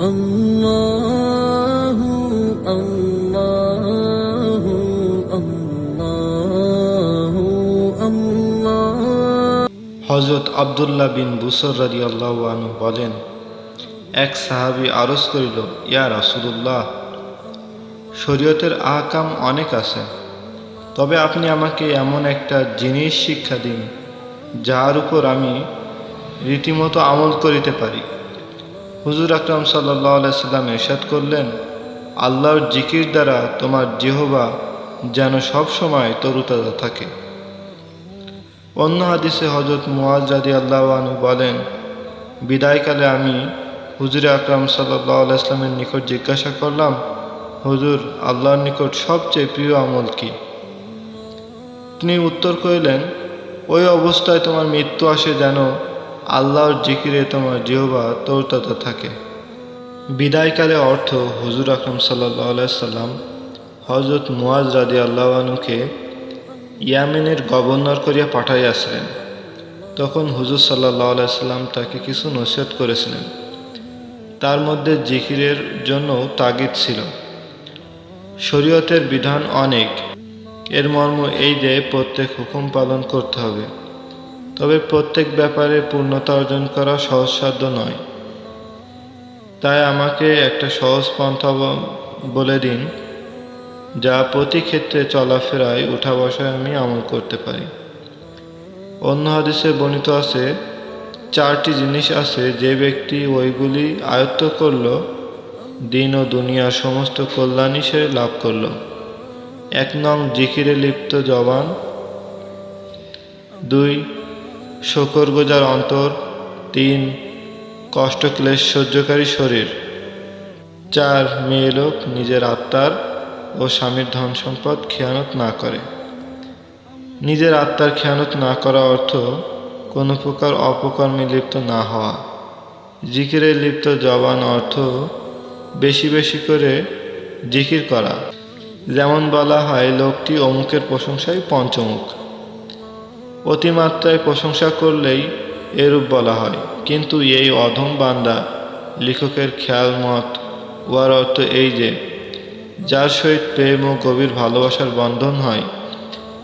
الله الله الله الله হজরত আবদুল্লাহ বিন বুসর রাজি আল্লাহ বলেন এক সাহাবি আরজ করিল ইয়া রাসুলুল্লাহ শরীয়তের আহকাম অনেক আছে তবে আপনি আমাকে এমন একটা জিনিস শিক্ষা দিন যার উপর আমি রীতিমতো আমল করিতে পারি হুজুর আকরাম সাল্লাহ সাল্লাম এরশাদ করলেন, আল্লাহর জিকির দ্বারা তোমার জিহবা যেন সব সময় তরুতাজা থাকে। অন্য হাদিসে হজরত মুয়াজ রাদি আল্লাহনু বলেন, বিদায়কালে আমি হুজুর আকরাম সাল্লাহ ইসলামের নিকট জিজ্ঞাসা করলাম, হুজুর, আল্লাহর নিকট সবচেয়ে প্রিয় আমল কি? তিনি উত্তর করিলেন, ওই অবস্থায় তোমার মৃত্যু আসে যেন আল্লাহর জিকিরে তোমার জিহবা তৌরতাতা থাকে। বিদায়কালে অর্থ হুজুর আকরম সাল্লাহ সাল্লাম হজরত মুয়াজ রাদি আল্লাহনুকে ইয়ামেনের গভর্নর করিয়া পাঠাইয়াছিলেন। তখন হুজুর সাল্লাহ সাল্লাম তাকে কিছু নসিহত করেছিলেন। তার মধ্যে জিকিরের জন্য তাগিদ ছিল। শরীয়তের বিধান অনেক। এর মর্ম এই যে প্রত্যেক হুকুম পালন করতে হবে। তবে প্রত্যেক ব্যাপারে পূর্ণতা অর্জন করা সহজসাধ্য নয়। তাই আমাকে একটা সহজ পন্থা বলে দিন, যা প্রতি ক্ষেত্রে চলাফেরায় উঠা বসায় আমি আমল করতে পারি। অন্য হাদিসে বর্ণিত আছে, চারটি জিনিস আছে যে ব্যক্তি ওইগুলি আয়ত্ত করল, দিন ও দুনিয়ার সমস্ত কল্যাণই সে লাভ করল। এক নং জিকিরে লিপ্ত জবান। দুই শকর গোজার অন্তর, তিন কষ্ট ক্লেশ সহ্যকারী শরীর। চার, মেয়ে লোক, নিজের আত্মার ও স্বামীর ধন সম্পদ খেয়ানত না করে। নিজের আত্মার খেয়ানত না করা অর্থ কোনো প্রকার অপকর্মে লিপ্ত না হওয়া। জিকিরে লিপ্ত জবান অর্থ বেশি বেশি করে জিকির করা। যেমন বলা হয়, লোকটি অমুকের প্রশংসায় পঞ্চমুখ। অতিমাত্রায় প্রশংসা করলেই এরূপ বলা হয়। কিন্তু এই অধম বান্দা লেখকের খেয়াল মত উহার অর্থ এই যে, যার সহিত প্রেম ও গভীর ভালোবাসার বন্ধন হয়,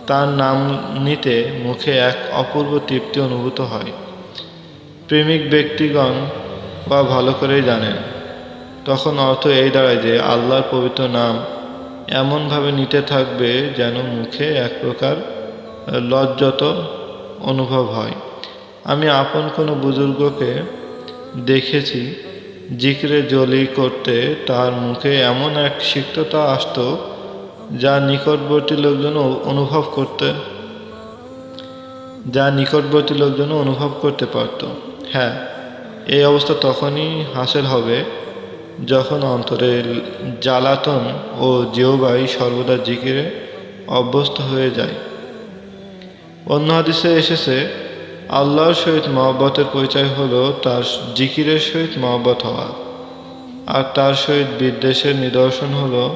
তার নাম নিতে মুখে এক অপূর্ব তৃপ্তি অনুভূত হয়। প্রেমিক ব্যক্তিগণ বা ভালো করেই জানেন। তখন অর্থ এই দাঁড়ায় যে, আল্লাহর পবিত্র নাম এমনভাবে নিতে থাকবে যেন মুখে এক প্রকার লজ্জত অনুভব হয়। আমি আপন কোনো বুজুর্গকে দেখেছি, জিকরে জলি করতে তার মুখে এমন এক সিক্ততা আসতো যা নিকটবর্তী লোকজন অনুভব করতে, যা নিকটবর্তী লোকজন অনুভব করতে পারত। হ্যাঁ এই অবস্থা তখনই হাসিল হবে যখন অন্তরে জ্বালাতন ও জিওবাই সর্বদা জিকিরে অভ্যস্ত হয়ে যায়। অন্য হাদিসে এসেছে, আল্লাহর সহিত মহব্বতের পরিচয় হলো তার জিকিরের সহিত মহব্বত হওয়া। আর তার সহিত বিদ্বেষের নিদর্শন হল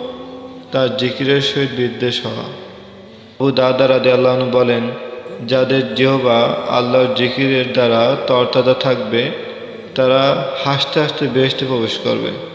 তার জিকিরের সহিত বিদ্বেষ হওয়া। ও দাদা রাদে আল্লাহন বলেন, যাদের জিহবা আল্লাহর জিকিরের দ্বারা তরতাজা থাকবে, তারা হাসতে হাসতে বেহেশতে প্রবেশ করবে।